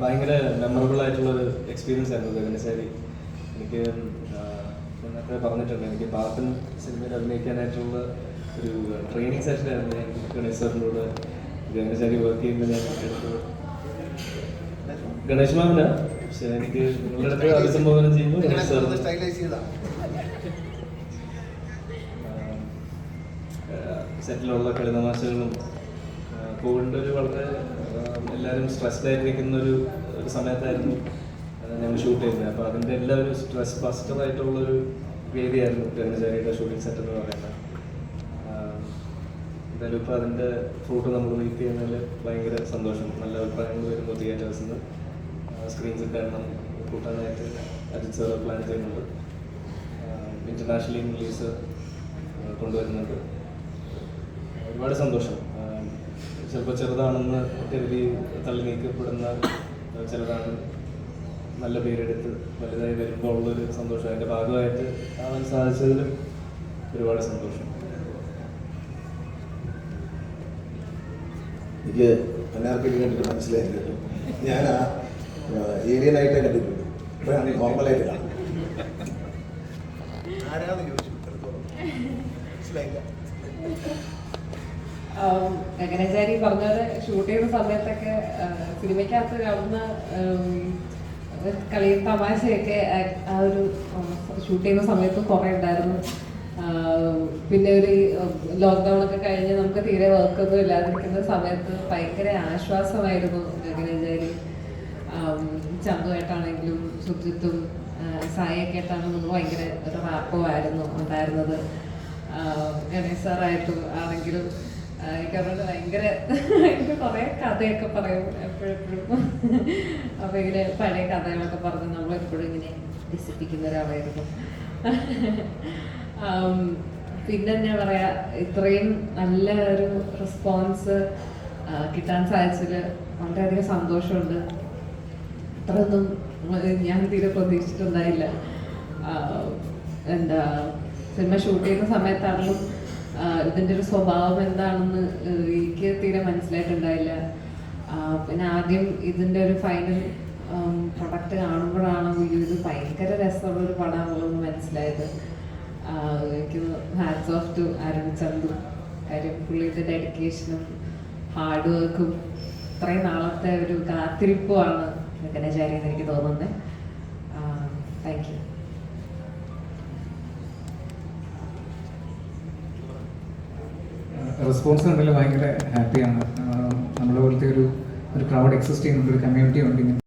ഭയങ്കര മെമ്മറബിൾ ആയിട്ടുള്ള ഒരു എക്സ്പീരിയൻസ് ആയിരുന്നു ഗഗനശാരി എനിക്ക് നേരത്തെ പറഞ്ഞിട്ടുണ്ട് എനിക്ക് പാപ്പൻ സിനിമയിൽ അഭിനയിക്കാനായിട്ടുള്ള ഒരു ട്രെയിനിങ് സെഷനായിരുന്നു ഞാൻ ഗണേശ് സാറിന്റെ കൂടെ. ഗഗനശാരി വർക്ക് ചെയ്യുമ്പോൾ ഞാൻ എടുത്തത്. ഗണേശ് മാമന? പക്ഷെ എനിക്ക് നിങ്ങളുടെ അടുത്ത് അഭിസംബോധന ചെയ്യുമ്പോൾ ഗണേശ് സാർ സെറ്റിലുള്ള കളിതമാശകളും കോവിഡിന്റെ ഒരു വളരെ എല്ലാവരും സ്ട്രെസ്ഡ് ആയിട്ടിരിക്കുന്ന ഒരു സമയത്തായിരുന്നു ഞങ്ങൾ ഷൂട്ട് ചെയ്യുന്നത് അപ്പോൾ അതിന്റെ എല്ലാ ഒരു സ്ട്രെസ് ബസ്റ്റർ ആയിട്ടുള്ളൊരു വേദിയായിരുന്നു ബ്രഹ്മചാരിയുടെ ഷൂട്ടിംഗ് സെറ്റ് എന്ന് പറയുന്നത് എന്തായാലും ഇപ്പോൾ അതിന്റെ ഫ്രൂട്ട് നമ്മൾ മീറ്റ് ചെയ്യുന്നതിൽ ഭയങ്കര സന്തോഷം. നല്ല അഭിപ്രായങ്ങൾ വരുമ്പോൾ തിയേറ്റേഴ്സിൽ നിന്ന് സ്ക്രീൻസിൽ കാരണം കൂട്ടാനായിട്ട് അജിത് സാർ പ്ലാൻ ചെയ്യുന്നുണ്ട്. ഇന്റർനാഷണൽ റിലീസ് കൊണ്ടുവരുന്നുണ്ട്. ഒരുപാട് സന്തോഷം. ചിലപ്പോൾ ചെറുതാണെന്ന് കരുതി തള്ളി നീക്കപ്പെടുന്ന ചിലതാണ് നല്ല പേരെടുത്ത് വലുതായി വരുമ്പോൾ ഉള്ളൊരു സന്തോഷം. അതിന്റെ ഭാഗമായിട്ട് ആവാൻ സാധിച്ചതിലും ഒരുപാട് സന്തോഷം. എനിക്ക് അനാർക്കലി കണ്ടിട്ട് മനസ്സിലായി ഞാൻ ആ ഏരിയനായിട്ടേ കണ്ടിട്ടുണ്ട് ഇപ്പോഴാണ് നോർമലായിട്ട് കാണുന്നത്. ആരാന്ന് ചോദിച്ചു. മനസ്സിലായില്ല. ഗഗനചാരി പറഞ്ഞത് ഷൂട്ട് ചെയ്യുന്ന സമയത്തൊക്കെ സിനിമയ്ക്കകത്ത് കാണുന്ന കളി തമാശയൊക്കെ ആ- ഒരു ഷൂട്ട് ചെയ്യുന്ന സമയത്ത് കുറേ ഉണ്ടായിരുന്നു. പിന്നെ ഒരു ലോക്ക്ഡൗൺ ഒക്കെ കഴിഞ്ഞ് നമുക്ക് തീരെ വർക്കൊന്നും ഇല്ലാതിരിക്കുന്ന സമയത്ത് ഭയങ്കര ആശ്വാസമായിരുന്നു ഗഗനചാരി. ചന്തുവായിട്ടാണെങ്കിലും സുജിത്തും സായൊക്കെ ആയിട്ടാണെങ്കിലും നമ്മൾ ഭയങ്കര ഒരു റാപ്പുമായിരുന്നു ഉണ്ടായിരുന്നത്. ഗണേശ് സാറായിട്ടും ആണെങ്കിലും എനിക്ക് ഭയങ്കര എനിക്ക് കുറേ കഥയൊക്കെ പറയും എപ്പോഴെപ്പോഴും. അപ്പോൾ ഇങ്ങനെ പഴയ കഥകളൊക്കെ പറഞ്ഞ് നമ്മളെപ്പോഴും ഇങ്ങനെ രസിപ്പിക്കുന്ന ഒരാളായിരുന്നു പിന്നെ ഞാൻ പറയാ ഇത്രയും നല്ല ഒരു റെസ്പോൺസ് കിട്ടാൻ സാധിച്ചതിൽ വളരെയധികം സന്തോഷമുണ്ട്. അത്രയൊന്നും ഞാൻ തീരെ പ്രതീക്ഷിച്ചിട്ടുണ്ടായില്ല. എന്താ സിനിമ ഷൂട്ട് ചെയ്യുന്ന സമയത്താണെങ്കിലും ഇതിന്റെ ഒരു സ്വഭാവം എന്താണെന്ന് എനിക്ക് തീരെ മനസ്സിലായിട്ടുണ്ടായില്ല. പിന്നെ ആദ്യം ഇതിന്റെ ഒരു ഫൈനൽ പ്രൊഡക്റ്റ് കാണുമ്പോഴാണ് അയ്യോ ഇത് ഭയങ്കര രസമുള്ള ഒരു പടമാണെന്ന് മനസ്സിലായത് എനിക്ക് hats off to Arun Chandu. കാര്യം പുള്ളിയുടെ ഡെഡിക്കേഷനും ഹാർഡ് വർക്കും ഇത്രയും നാളത്തെ ഒരു കാത്തിരിപ്പുമാണ് ഗണേശാരി എന്ന് എനിക്ക് തോന്നുന്നത് റെസ്പോൺസ് കണ്ടതിൽ ഭയങ്കര ഹാപ്പിയാണ് നമ്മളെ പോലത്തെ ഒരു ഒരു ക്രൗഡ് എക്സിസ്റ്റ് ചെയ്യുന്നുണ്ട് ഒരു കമ്മ്യൂണിറ്റി ഉണ്ട്